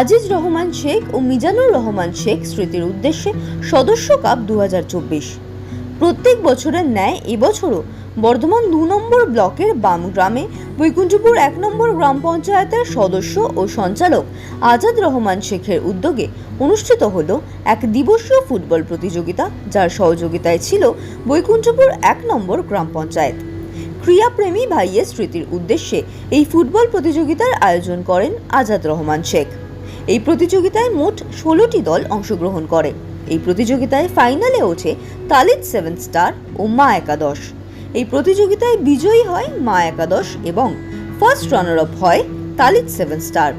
আজিজ রহমান শেখ ও মিজানুর রহমান শেখ স্মৃতির উদ্দেশ্যে সদস্য কাপ দু হাজার চব্বিশ। প্রত্যেক বছরের ন্যায় এবছরও বর্ধমান দু নম্বর ব্লকের বাম গ্রামে বৈকুণ্ঠপুর এক নম্বর গ্রাম পঞ্চায়েতের সদস্য ও সঞ্চালক আজাদ রহমান শেখের উদ্যোগে অনুষ্ঠিত হল এক দিবসীয় ফুটবল প্রতিযোগিতা, যার সহযোগিতায় ছিল বৈকুণ্ঠপুর এক নম্বর গ্রাম পঞ্চায়েত। ক্রীড়াপ্রেমী ভাইয়ের স্মৃতির উদ্দেশ্যে এই ফুটবল প্রতিযোগিতার আয়োজন করেন আজাদ রহমান শেখ। এই প্রতিযোগিতায় মোট ষোলোটি দল অংশগ্রহণ করে। এই প্রতিযোগিতায় ফাইনালে ওঠে তালিদ সেভেন স্টার ও মা একাদশ। এই প্রতিযোগিতায় বিজয়ী হয় মা একাদশ এবং ফার্স্ট রানার আপ হয় তালিদ সেভেন স্টার।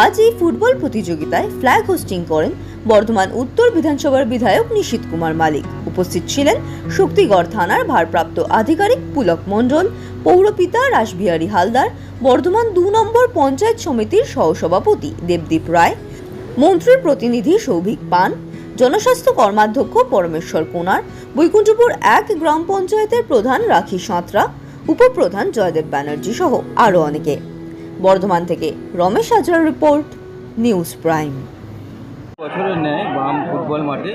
আজ এই ফুটবল প্রতিযোগিতায় ফ্ল্যাগ হোস্টিং করেন বর্ধমান উত্তর বিধানসভার বিধায়ক নিশীত কুমার মালিক। উপস্থিত ছিলেন শক্তিগড় থানার ভারপ্রাপ্ত আধিকারিক পুলক মণ্ডল, পৌরপিতা রাসবিহারী হালদার, বর্ধমান দু নম্বর পঞ্চায়েত সমিতির সহসভাপতি দেবদীপ রায়, মন্ত্রীর প্রতিনিধি সৌভিক পান, জনস্বাস্থ্য কর্মাধ্যক্ষ পরমেশ্বর কোনার, বৈকুণ্ঠপুর এক গ্রাম পঞ্চায়েতের প্রধান রাখি সাঁতরা, উপপ্রধান জয়দেব ব্যানার্জি সহ আরও অনেকে। বর্ধমান থেকে। রমেশ হাজরার রিপোর্ট, নিউজ প্রাইম। বছরের ন্যায় বাম ফুটবল মাঠে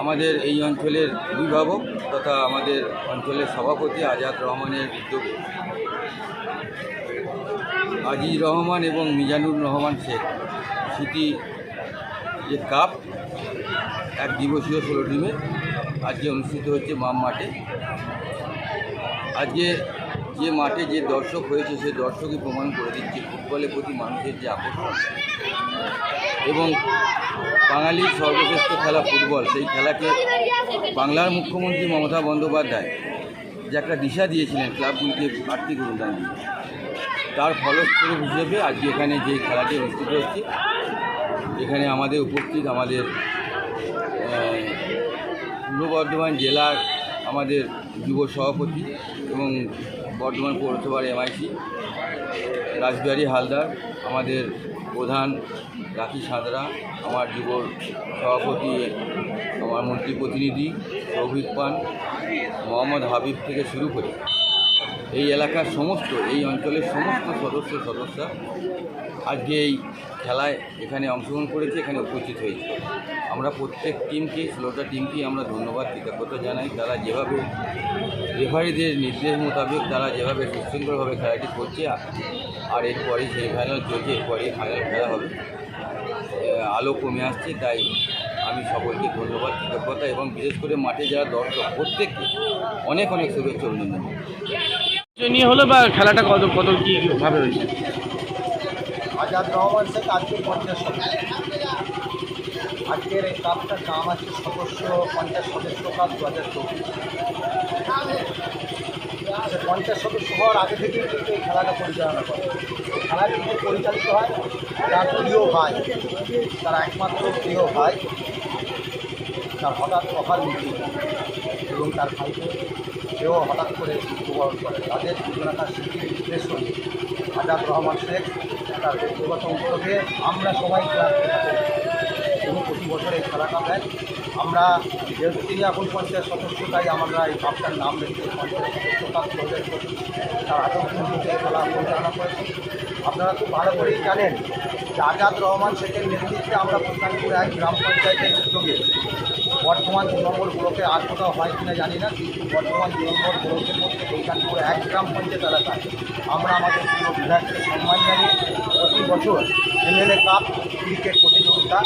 আমাদের এই অঞ্চলের অভিভাবক তথা আমাদের অঞ্চলের সভাপতি আজাদ রহমানের উদ্যোগে আজিজ রহমান এবং মিজানুর রহমান শেখ সিটি যে কাপ, এক দিবসীয় ষোলো টিমে আজকে অনুষ্ঠিত হচ্ছে মাম মাঠে। আজকে যে মাঠে যে দর্শক হয়েছে সে দর্শকই প্রমাণ করে দিচ্ছে ফুটবলের প্রতি মানুষের যে আকর্ষণ। এবং বাঙালির সর্বশ্রেষ্ঠ খেলা ফুটবল, সেই খেলাকে বাংলার মুখ্যমন্ত্রী মমতা বন্দ্যোপাধ্যায় যে একটা দিশা দিয়েছিলেন ক্লাবগুলিকে আর্থিক অনুদান দিয়ে। তার ফলস্বরূপ হিসেবে আজকে এখানে যে খেলাটি অনুষ্ঠিত হচ্ছে, এখানে আমাদের উপস্থিত আমাদের পূর্ব বর্ধমান জেলার আমাদের যুব সভাপতি এবং বর্ধমান পৌরসভার এমআইসি, রাজবিহারী হালদার, আমাদের প্রধান রাখি সাঁতরা, আমার যুব সভাপতি, আমার মন্ত্রী প্রতিনিধি সৌভিক পান, মোহাম্মদ হাবিব থেকে শুরু করে। এই এলাকার সমস্ত, এই অঞ্চলের সমস্ত সদস্য সদস্য আজকে এই খেলায় এখানে অংশগ্রহণ করেছে, এখানে উপস্থিত হয়েছে। আমরা প্রত্যেক টিমকে, ষোলোটা টিমকেই আমরা ধন্যবাদ, কৃতজ্ঞতা জানাই। তারা যেভাবে রেফারিদের নির্দেশ মোতাবেক তারা যেভাবে সুশৃঙ্খলভাবে খেলাটি করছে, আর এরপরে সেমিফাইনাল চলছে, এরপরে ফাইনাল খেলা হবে। আলো কমে আসছে, তাই আমি সকলকে ধন্যবাদ, কৃতজ্ঞতা, এবং বিশেষ করে মাঠে যারা দর্শক, প্রত্যেককে অনেক অনেক শুভেচ্ছা, অভিনন্দন। নিয়ে হলো বা খেলাটা কত কত কি ভাবে হয়েছে? আজাদ রহমান শেখ আজকের পঞ্চাশ আজকের এই কাপটার নাম আছে সদস্য পঞ্চাশ সদস্য কাপ দু হাজার চব্বিশ। পঞ্চাশ সদস্য হওয়ার আগে থেকেই কিন্তু এই খেলাটা পরিচালনা করে। খেলাটি কিন্তু পরিচালিত হয় তার প্রিয় ভাই, তার একমাত্র প্রিয় ভাই, তার হঠাৎ অকাল মৃত্যু এবং তার ভাইকে সেও হঠাৎ করে মৃত্যুবরণ করে। তাদের স্মৃতির উদ্দেশ্য নিয়ে আজাদ রহমান শেখ তার ব্যক্তিগত উদ্যোগে আমরা সবাই তাকে তিনি প্রতি বছর এই খেলাটা দেন আমরা যেহেতু তিনি এখন পঞ্চায়েত সদস্য, তাই আমরা এই কাপটার নাম রেখে পঞ্চায়েত সদস্য কাপ দু হাজার পঁচিশ তার এই খেলা পরিচালনা করেছি। আপনারা খুব ভালো করেই জানেন যে আজাদ রহমান শেখের নেতৃত্বে আমরা প্রধানপুর এক গ্রাম পঞ্চায়েতের উদ্যোগে বর্তমান দু নম্বর ব্লকে আর কোথাও হয় কিনা জানি না, কিন্তু বর্তমান দু নম্বর ব্লকের মধ্যে বৈকান্তপুর এক গ্রাম পঞ্চায়েত এলাকায় আমরা আমাদের প্রিয় বিধায়ককে সম্মান জানিয়ে প্রতি বছর এমএলএ কাপ, ক্রিকেট প্রতিযোগিতা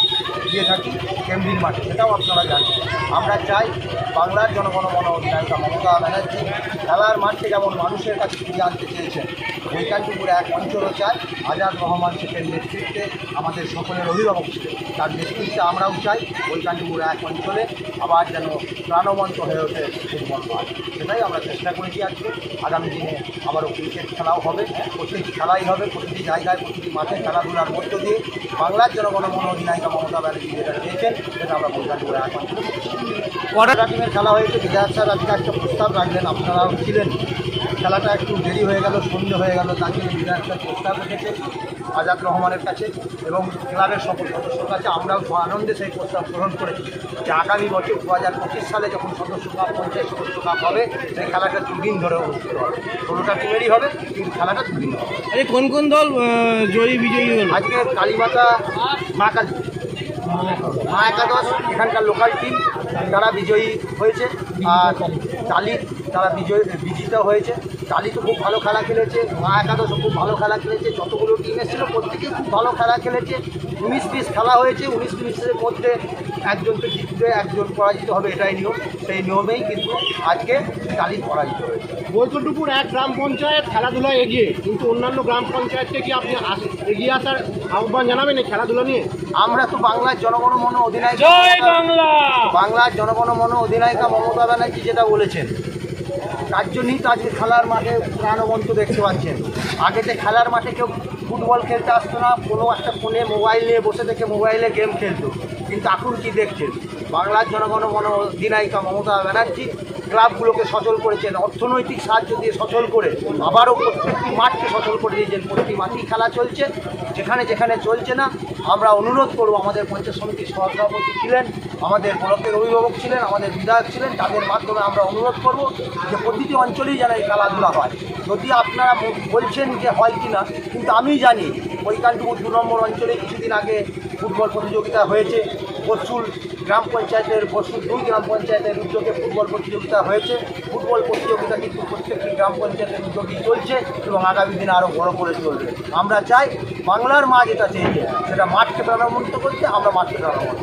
দিয়ে থাকি কেমবির মাঠে, সেটাও আপনারা জানেন। আমরা চাই বাংলার জনগণমন অধিনায়িকা মমতা ব্যানার্জি খেলার মাঠকে যেমন মানুষের কাছে ফিরিয়ে আনতে চেয়েছেন বৈকান্তপুরে এক অঞ্চলও চাই। আজাদ রহমান শেখের নেতৃত্বে আমাদের সকলের অভিভাবক ছিলেন। তার নেতৃত্বে আমরাও চাই বৈকান্তপুর এক অঞ্চলে আবার যেন প্রাণবন্ত হয়ে ওঠে ফুটবল মাঠ। সেটাই আমরা চেষ্টা করেছি আজকে। আগামী দিনে আবারও ক্রিকেট খেলাও হবে। প্রতিটি খেলাই হবে প্রতিটি জায়গায় প্রতিটি মাঠে খেলাধুলার মধ্য দিয়ে বাংলার জনগণমন অধিনায়িকা মমতা ব্যানার্জি যেটা চেয়েছেন সেটা আমরা বৈকান্তপুরে এক অঞ্চলে কটা টিমের খেলা হয়েছে। বিধায়ক স্যার আজকে একটা প্রস্তাব রাখলেন আপনারাও ছিলেন। খেলাটা একটু দেরি হয়ে গেল সন্ধ্যে হয়ে গেল তার জন্য বিধায়কটা প্রস্তাব রেখেছে আজাদ রহমানের কাছে এবং ক্লাবের সকল সদস্যর কাছে আমরাও আনন্দে সেই প্রস্তাব গ্রহণ করেছি যে আগামী বছর দু হাজার পঁচিশ সালে যখন সদস্য কাপ পঞ্চায়েত সদস্য কাপ হবে সেই খেলাটা দুদিন ধরে অনুষ্ঠিত হবে। ষোলোটা টিমেরই হবে? কিন্তু খেলাটা দুদিন হবে। এই কোন কোন দল জয়ী বিজয়ী হলো? আজকে কালীমাতা মা কালী মা একাদশ এখানকার লোকাল টিম তারা বিজয়ী হয়েছে। আর টালি তারা বিজয়ী বিজিত হয়েছে। টালি তো খুব ভালো খেলা খেলেছে মা একাদশও খুব ভালো খেলা খেলেছে যতগুলো টিম এসেছিল প্রত্যেকেই খুব ভালো খেলা খেলেছে। উনিশ পিস খেলা হয়েছে উনিশ পিসের মধ্যে একজন তো জিতবে একজন পরাজিত হবে এটাই নিয়ম। সেই নিয়মেই কিন্তু আজকে টালি পরাজিত হয়েছে। বৈকুণ্ঠপুর এক গ্রাম পঞ্চায়েত খেলাধুলায় এগিয়ে কিন্তু অন্যান্য গ্রাম পঞ্চায়েতকে কি আপনি আস- এগিয়ে আসার আহ্বান জানাবেন এই খেলাধুলা নিয়ে? আমরা তো বাংলার জনগণ মন অধিনায়ক বাংলার জনগণ মন অধিনায়িকা মমতা ব্যানার্জি যেটা বলেছেন তার জন্যই তো আজকে খেলার মাঠে প্রাণবন্ত দেখতে পাচ্ছেন। আগেতে খেলার মাঠে কেউ ফুটবল খেলতে আসতো না, কোনো একটা ফোনে মোবাইল নিয়ে বসে থেকে মোবাইলে গেম খেলতো। কিন্তু এখন কি দেখছেন? বাংলার জনগণ মন অধিনায়িকা মমতা ব্যানার্জি ক্লাবগুলোকে সচল করেছেন, অর্থনৈতিক সাহায্য দিয়ে সচল করে আবারও প্রত্যেকটি মাঠকে সচল করে দিয়েছেন। প্রতিটি মাঠেই খেলা চলছে, যেখানে যেখানে চলছে না, আমরা অনুরোধ করব আমাদের পঞ্চায়েত সমিতির সভাপতি ছিলেন আমাদের ব্লকের অভিভাবক ছিলেন, আমাদের বিধায়ক ছিলেন, তাদের মাধ্যমে আমরা অনুরোধ করব যে প্রতিটি অঞ্চলেই যেন এই খেলাধুলা হয়। যদি আপনারা বলছেন যে হয় কি না, কিন্তু আমি জানি বৈকান্তপুর দু নম্বর অঞ্চলে কিছুদিন আগে ফুটবল প্রতিযোগিতা হয়েছে, বসুল গ্রাম পঞ্চায়েতের, বসুল দুই গ্রাম পঞ্চায়েতের উদ্যোগে ফুটবল প্রতিযোগিতা হয়েছে। ফুটবল প্রতিযোগিতা কিন্তু প্রত্যেকটি গ্রাম পঞ্চায়েতের উদ্যোগেই চলছে এবং আগামী দিনে আরও বড় করে চলবে। আমরা চাই বাংলার মা যেটা চেয়েছে, সেটা মাঠকে প্রাণবন্ত করতে, আমরা মাঠকে প্রাণবন্ত